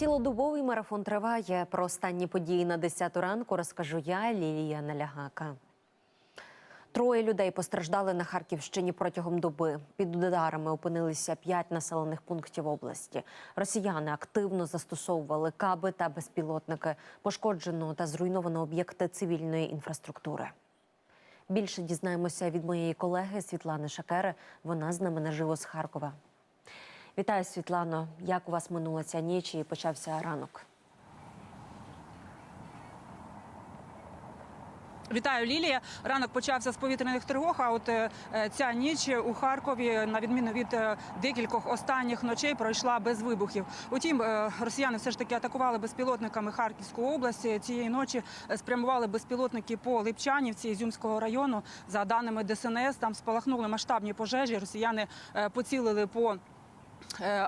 Цілодобовий марафон триває. Про останні події на 10 ранку розкажу я, Лілія Налягака. Троє людей постраждали на Харківщині протягом доби. Під ударами опинилися п'ять населених пунктів області. Росіяни активно застосовували каби та безпілотники. Пошкоджено та зруйновано об'єкти цивільної інфраструктури. Більше дізнаємося від моєї колеги Світлани Шакери. Вона з нами наживо з Харкова. Вітаю, Світлано. Як у вас минула ця ніч і почався ранок? Вітаю, Лілія. Ранок почався з повітряних тривог. А от е, ця ніч у Харкові, на відміну від е, декількох останніх ночей, пройшла без вибухів. Утім, е, росіяни все ж таки атакували безпілотниками Харківську область. Цієї ночі е, спрямували безпілотники по Липчанівці Ізюмського району. За даними ДСНС, там спалахнули масштабні пожежі. Росіяни е, поцілили по е,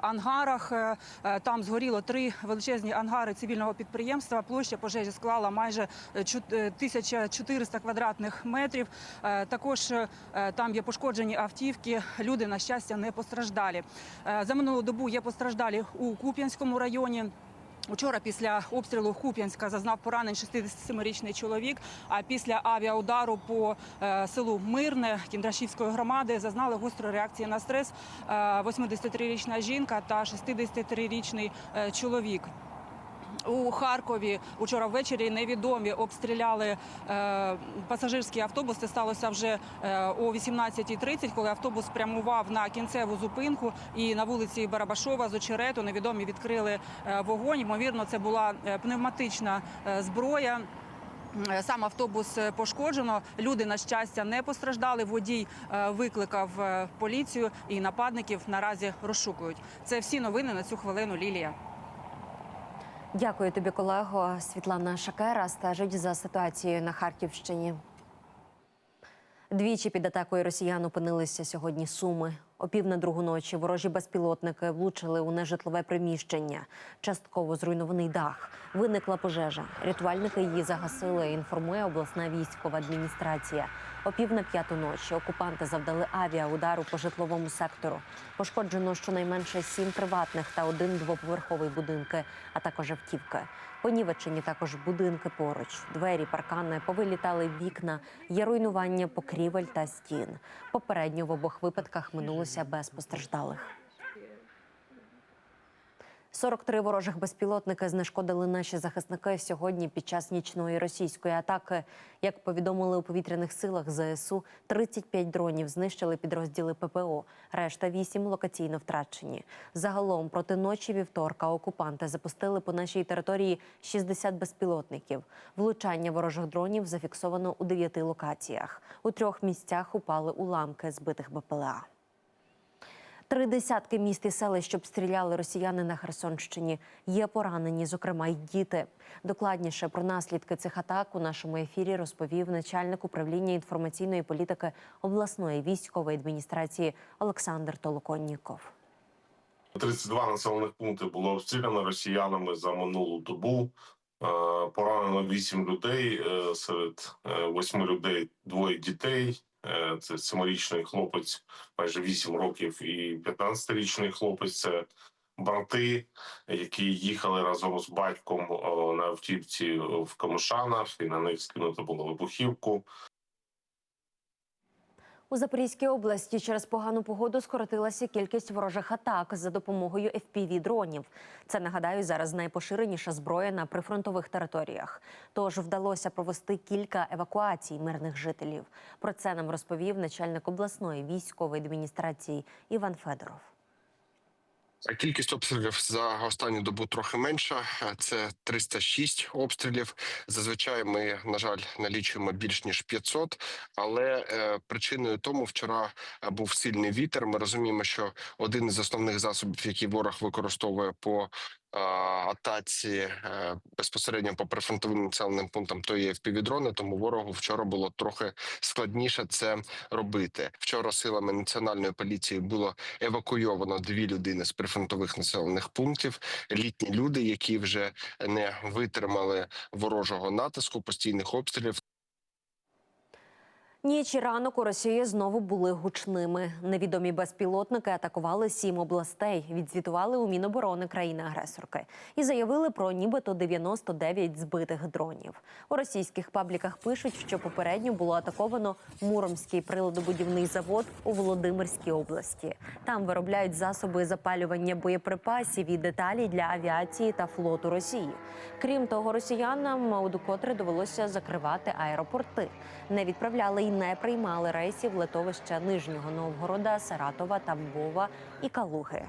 ангарах. Е, е, Там згоріло три величезні ангари цивільного підприємства. Площа пожежі склала майже е, чу- е, 1400 квадратних метрів. Е, Також е, там є пошкоджені автівки. Люди, на щастя, не постраждалі. Е, За минулу добу є постраждалі у Куп'янському районі. Учора після обстрілу Куп'янська зазнав поранень 67-річний чоловік. А після авіаудару по е, селу Мирне Кіндрашівської громади зазнали гостру реакцію на стрес е, 83-річна жінка та 63-річний е, чоловік. У Харкові учора ввечері невідомі обстріляли е, пасажирський автобус. Це сталося вже е, о 18.30, коли автобус прямував на кінцеву зупинку. І на вулиці Барабашова з очерету невідомі відкрили е, вогонь. Ймовірно, це була е, пневматична е, зброя. Е, Сам автобус е, пошкоджено. Люди на щастя не постраждали. Водій викликав поліцію і нападників наразі розшукують. Це всі новини на цю хвилину. Лілія. Дякую тобі, колего. Світлана Шакера стежить за ситуацією на Харківщині. Двічі під атакою росіян опинилися сьогодні суми. О пів на другу ночі ворожі безпілотники влучили у нежитлове приміщення. Частково зруйнований дах. Виникла пожежа. Рятувальники її загасили. Інформує обласна військова адміністрація. О пів на п'яту ночі окупанти завдали авіаудару по житловому сектору. Пошкоджено щонайменше сім приватних та один двоповерховий будинки, а також автівки. Понівечені також будинки поруч. Двері, паркани, повилітали вікна, є руйнування покрівель та стін. Попередньо в обох випадках минулося без постраждалих. 43 ворожих безпілотники знешкодили наші захисники сьогодні під час нічної російської атаки. Як повідомили у повітряних силах ЗСУ, 35 дронів знищили підрозділи ППО. Решта 8 локаційно втрачені. Загалом проти ночі вівторка окупанти запустили по нашій території 60 безпілотників. Влучання ворожих дронів зафіксовано у 9 локаціях. У трьох місцях упали уламки збитих БПЛА. Три десятки міст і селищ обстріляли росіяни на Херсонщині. Є поранені, зокрема й діти. Докладніше про наслідки цих атак у нашому ефірі розповів начальник управління інформаційної політики обласної військової адміністрації Олександр Толоконніков. 32 населених пункти було обстріляно росіянами за минулу добу. Е, Поранено 8 людей. е, Серед 8 людей двоє дітей. Е, Це семирічний хлопець, майже 8 років, і 15-річний хлопець. Це брати, які їхали разом з батьком на автівці в Камушанах, і на них скинуто було вибухівку. У Запорізькій області через погану погоду скоротилася кількість ворожих атак за допомогою fpv дронів. Це нагадаю зараз найпоширеніша зброя на прифронтових територіях. Тож вдалося провести кілька евакуацій мирних жителів. Про це нам розповів начальник обласної військової адміністрації Іван Федоров. Кількість обстрілів за останню добу трохи менша. Це 306 обстрілів. Зазвичай ми, на жаль, налічуємо більш ніж 500, Але е, причиною тому вчора е, був сильний вітер. Ми розуміємо, що один із основних засобів, які ворог використовує по е, атаці е, безпосередньо по прифронтовим населеним пунктам, то є впівдрони. Тому ворогу вчора було трохи складніше це робити. Вчора силами національної поліції було евакуйовано дві людини з прифронтових населених пунктів. Літні люди, які вже не витримали ворожого натиску, постійних обстрілів. Ніч і ранок у Росії знову були гучними. Невідомі безпілотники атакували сім областей, відзвітували у Міноборони країни-агресорки і заявили про нібито 99 збитих дронів. У російських пабліках пишуть, що попередньо було атаковано Муромський приладобудівний завод у Володимирській області. Там виробляють засоби запалювання боєприпасів і деталі для авіації та флоту Росії. Крім того, росіянам удокотре довелося закривати аеропорти. Не відправляли і не приймали рейсів литовища Нижнього Новгорода, Саратова, Тамбова і Калуги.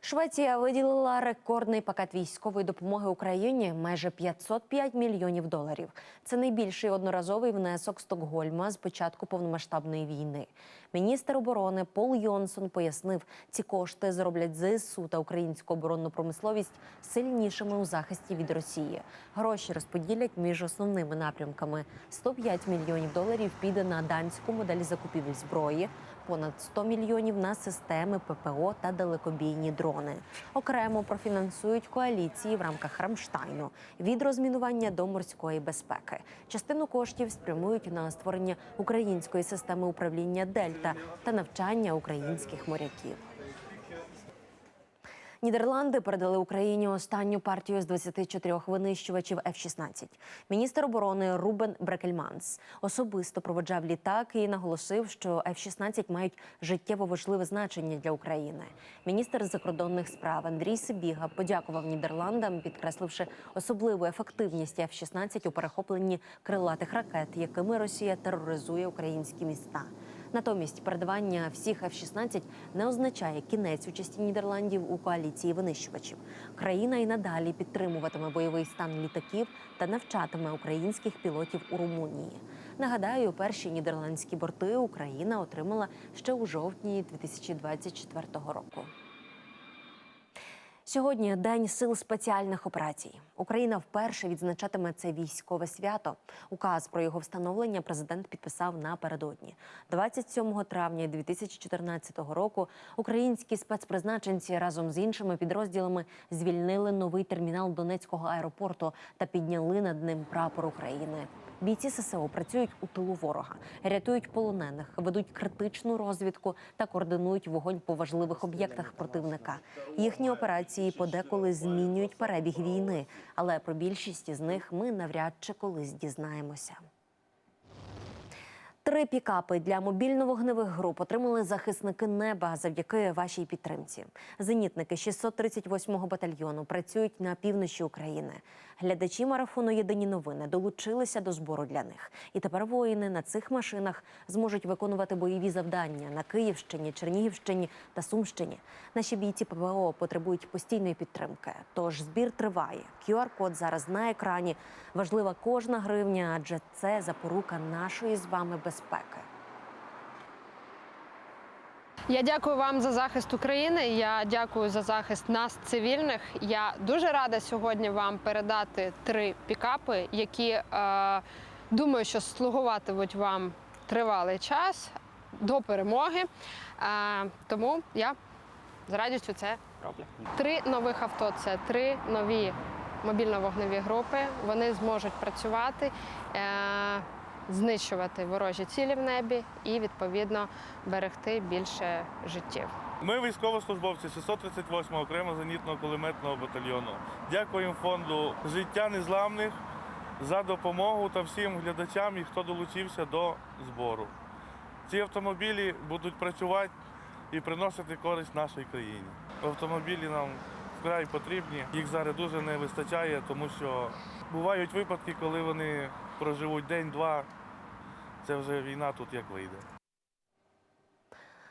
Швеція виділила рекордний пакет військової допомоги Україні майже 505 мільйонів доларів. Це найбільший одноразовий внесок Стокгольма з початку повномасштабної війни. Міністр оборони Пол Йонсон пояснив, ці кошти зроблять ЗСУ та українську оборонну промисловість сильнішими у захисті від Росії. Гроші розподілять між основними напрямками: 105 мільйонів доларів піде на данську модель закупівель зброї, понад 100 мільйонів на системи ППО та далекобійні дрони. Окремо профінансують коаліції в рамках Рамштайну від розмінування до морської безпеки. Частину коштів спрямують на створення української системи управління Дельта та навчання українських моряків. Нідерланди передали Україні останню партію з 24 винищувачів F-16. Міністр оборони Рубен Брекельманс особисто проводжав літак і наголосив, що F-16 мають життєво важливе значення для України. Міністр закордонних справ Андрій Сибіга подякував Нідерландам, підкресливши особливу ефективність F-16 у перехопленні крилатих ракет, якими Росія тероризує українські міста. Натомість передавання всіх F-16 не означає кінець участі Нідерландів у коаліції винищувачів. Країна і надалі підтримуватиме бойовий стан літаків та навчатиме українських пілотів у Румунії. Нагадаю, перші нідерландські борти Україна отримала ще у жовтні 2024 року. Сьогодні день сил спеціальних операцій. Україна вперше відзначатиме це військове свято. Указ про його встановлення президент підписав напередодні. 27 травня 2014 року українські спецпризначенці разом з іншими підрозділами звільнили новий термінал Донецького аеропорту та підняли над ним прапор України. Бійці ССО працюють у тилу ворога, рятують полонених, ведуть критичну розвідку та координують вогонь по важливих об'єктах противника. Їхні операції подеколи змінюють перебіг війни, але про більшість із них ми навряд чи колись дізнаємося. Три пікапи для мобільно-вогневих груп отримали захисники неба завдяки вашій підтримці. Зенітники 638-го батальйону працюють на півночі України. Глядачі марафону Єдині новини долучилися до збору для них. І тепер воїни на цих машинах зможуть виконувати бойові завдання на Київщині, Чернігівщині та Сумщині. Наші бійці ПВО потребують постійної підтримки. Тож збір триває. QR-код зараз на екрані. Важлива кожна гривня, адже це запорука нашої з вами безпеки. Я дякую вам за захист України. Я дякую за захист нас, цивільних. Я дуже рада сьогодні вам передати три пікапи, які е, думаю, що слугуватимуть вам тривалий час до перемоги. Е, тому я з радістю це роблю. Три нових авто це три нові мобільно-вогневі групи. Вони зможуть працювати. Е, знищувати ворожі цілі в небі і відповідно берегти більше життів. Ми військовослужбовці 638-го окремо зенітного кулеметного батальйону. Дякуємо фонду Життя Незламних за допомогу та всім глядачам і хто долучився до збору. Ці автомобілі будуть працювати і приносити користь нашій країні. Автомобілі нам вкрай потрібні. Їх зараз дуже не вистачає, тому що бувають випадки, коли вони проживуть день-два. Це вже війна тут як вийде.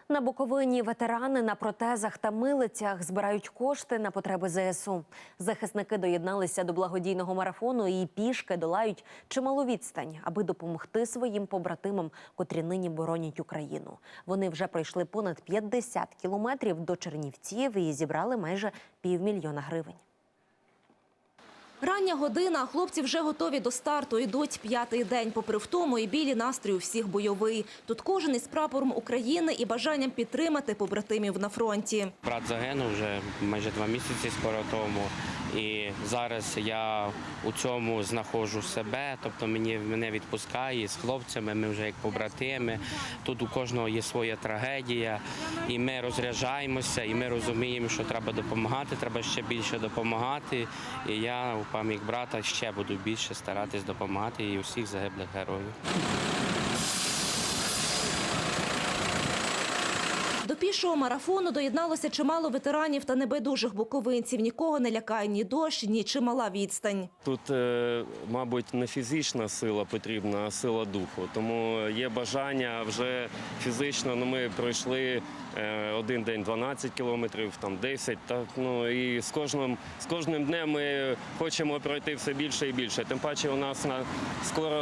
На Буковині ветерани на протезах та милицях збирають кошти на потреби ЗСУ. Захисники доєдналися до благодійного марафону і пішки долають чималу відстань, аби допомогти своїм побратимам, котрі нині боронять Україну. Вони вже пройшли понад 50 кілометрів до Чернівців і зібрали майже півмільйона гривень. Рання година, хлопці вже готові до старту. Йдуть п'ятий день. Попри втому і білі настрій у всіх бойовий. Тут кожен із прапором України і бажанням підтримати побратимів на фронті. Брат загинув вже майже два місяці скоро тому. І зараз я у цьому знаходжу себе, тобто мені мене відпускає з хлопцями, ми вже як побратими. Тут у кожного є своя трагедія, і ми розряджаємося, і ми розуміємо, що треба допомагати, треба ще більше допомагати. І я у пам'ять брата ще буду більше старатись допомагати і усіх загиблих героїв. Пішого марафону доєдналося чимало ветеранів та небайдужих буковинців. Нікого не лякає ні дощ, ні чимала відстань. Тут, е, мабуть, не фізична сила потрібна, а сила духу. Тому є бажання вже фізично. Ну, ми пройшли е, один день 12 кілометрів, там 10. Так, ну, і з кожним, з кожним днем ми хочемо пройти все більше і більше. Тим паче у нас на скоро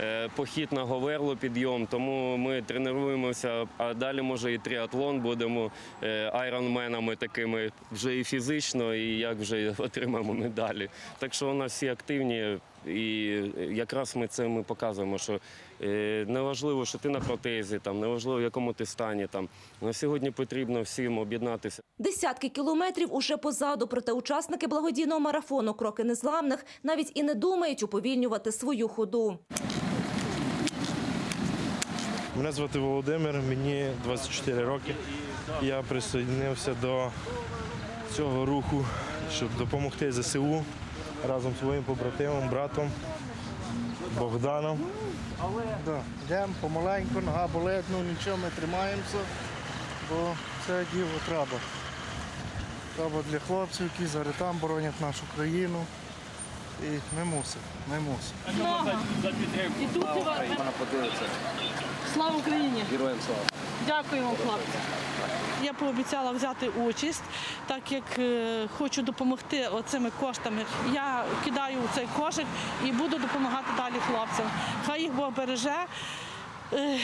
е, похід на Говерло підйом, тому ми тренуємося, а далі може і тріатлон будемо е, айронменами такими вже і фізично, і як вже отримаємо медалі. Так що у нас всі активні, і якраз ми це ми показуємо, що е, неважливо, що ти на протезі, там неважливо, в якому ти стані. Там на сьогодні потрібно всім об'єднатися. Десятки кілометрів уже позаду, проте учасники благодійного марафону «Кроки незламних» навіть і не думають уповільнювати свою ходу. Мене звати Володимир, мені 24 роки. Я присоединився до цього руху, щоб допомогти ЗСУ разом з своїм побратимом, братом Богданом. Да, йдемо помаленьку, нога болить, ну нічого, ми тримаємося, бо це діло треба. Треба для хлопців, які зараз там боронять нашу країну. І ми мусимо, ми мусимо. Слава Україні! Героям слава! Дякуємо, хлопці. Я пообіцяла взяти участь, так як е, хочу допомогти оцими коштами. Я кидаю у цей кошик і буду допомагати далі хлопцям. Хай їх Бог береже. Е,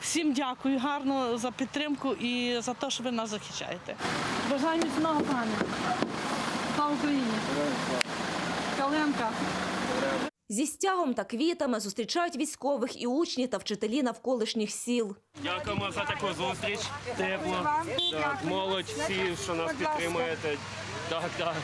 Всім дякую гарно за підтримку і за те, що ви нас захищаєте. Бажаю міцного пане. Слава Україні! Каленка! Зі стягом та квітами зустрічають військових і учні та вчителі навколишніх сіл. Дякуємо за таку зустріч. Тепло. Так, молодь, всі, що нас підтримуєте. Так, так.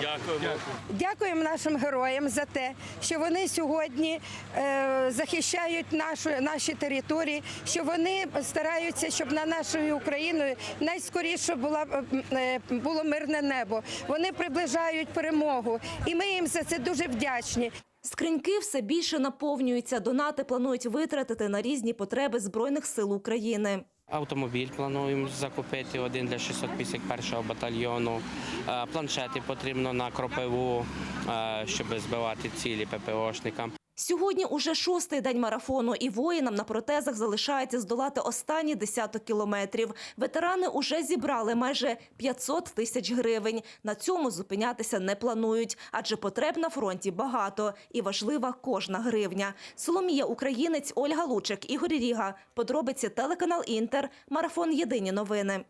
Дякуємо. Дякуємо нашим героям за те, що вони сьогодні е, захищають нашу наші території, що вони стараються, щоб на нашою Україною найскоріше була е, було мирне небо. Вони приближають перемогу, і ми їм за це дуже вдячні. Скриньки все більше наповнюються. Донати планують витратити на різні потреби Збройних сил України. Автомобіль плануємо закупити один для 651-го батальйону. Е, Планшети потрібно на кропиву, е, щоб збивати цілі ППОшникам. Сьогодні уже шостий день марафону, і воїнам на протезах залишається здолати останні десяток кілометрів. Ветерани уже зібрали майже 500 тисяч гривень. На цьому зупинятися не планують, адже потреб на фронті багато і важлива кожна гривня. Соломія Українець, Ольга Лучик, Ігор Ріга. Подробиці телеканал Інтер. Марафон Єдині новини.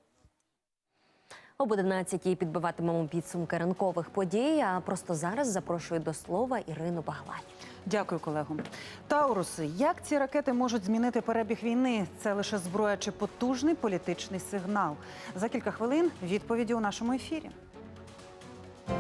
Об 11-й підбиватимемо підсумки ранкових подій. А просто зараз запрошую до слова Ірину Баглай. Дякую, колего. Тауруси, як ці ракети можуть змінити перебіг війни? Це лише зброя чи потужний політичний сигнал? За кілька хвилин відповіді у нашому ефірі.